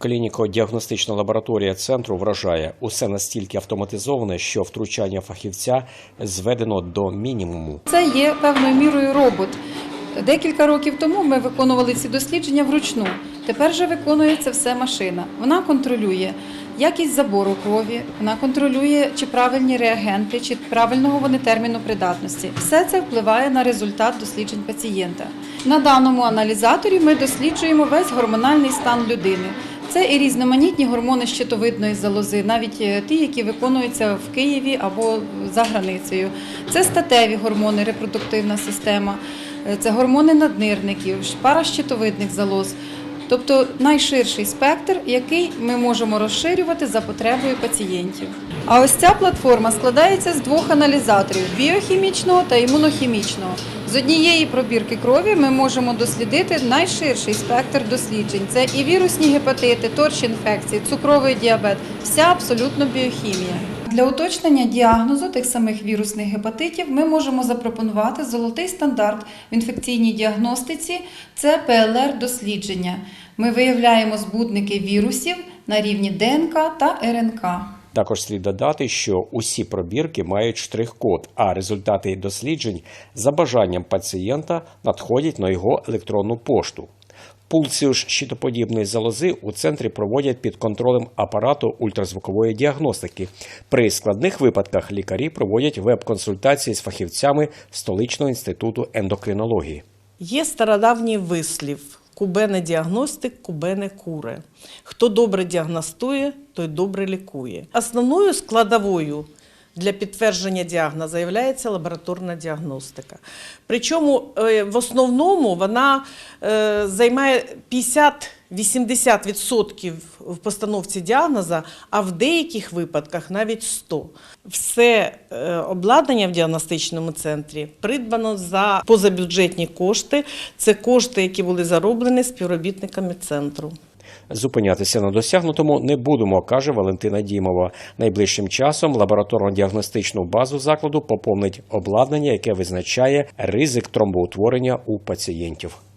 Клініко-діагностична лабораторія центру вражає усе настільки автоматизоване, що втручання фахівця зведено до мінімуму. Це є певною мірою робот. Декілька років тому ми виконували ці дослідження вручну. Тепер же виконує це все машина. Вона контролює якість забору крові, вона контролює, чи правильні реагенти, чи правильного вони терміну придатності. Все це впливає на результат досліджень пацієнта. На даному аналізаторі ми досліджуємо весь гормональний стан людини. Це і різноманітні гормони щитовидної залози, навіть е, ті, які виконуються в Києві або за границею. Це статеві гормони, репродуктивна система, е, це гормони наднирників, пара щитовидних залоз. Тобто найширший спектр, який ми можемо розширювати за потребою пацієнтів. А ось ця платформа складається з двох аналізаторів біохімічного та імунохімічного. З однієї пробірки крові ми можемо дослідити найширший спектр досліджень. Це і вірусні гепатити, торч-інфекції, цукровий діабет, вся абсолютно біохімія. Для уточнення діагнозу тих самих вірусних гепатитів ми можемо запропонувати золотий стандарт в інфекційній діагностиці це ПЛР-дослідження. Ми виявляємо збудники вірусів на рівні ДНК та РНК. Також слід додати, що усі пробірки мають штрих-код, а результати досліджень за бажанням пацієнта надходять на його електронну пошту. Пулсію ж щитоподібної залози у центрі проводять під контролем апарату ультразвукової діагностики. При складних випадках лікарі проводять веб-консультації з фахівцями столичного інституту ендокринології. Є стародавній вислів кубене діагностик, кубене куре. Хто добре діагностує, той добре лікує. Основною складовою для підтвердження діагнозу є лабораторна діагностика. Причому е, в основному вона е, займає 50-80% в постановці діагноза, а в деяких випадках навіть 100%. Все е, обладнання в діагностичному центрі придбано за позабюджетні кошти. Це кошти, які були зароблені співробітниками центру. Зупинятися на досягнутому не будемо, каже Валентина Дімова. Найближчим часом лабораторно-діагностичну базу закладу поповнить обладнання, яке визначає ризик тромбоутворення у пацієнтів.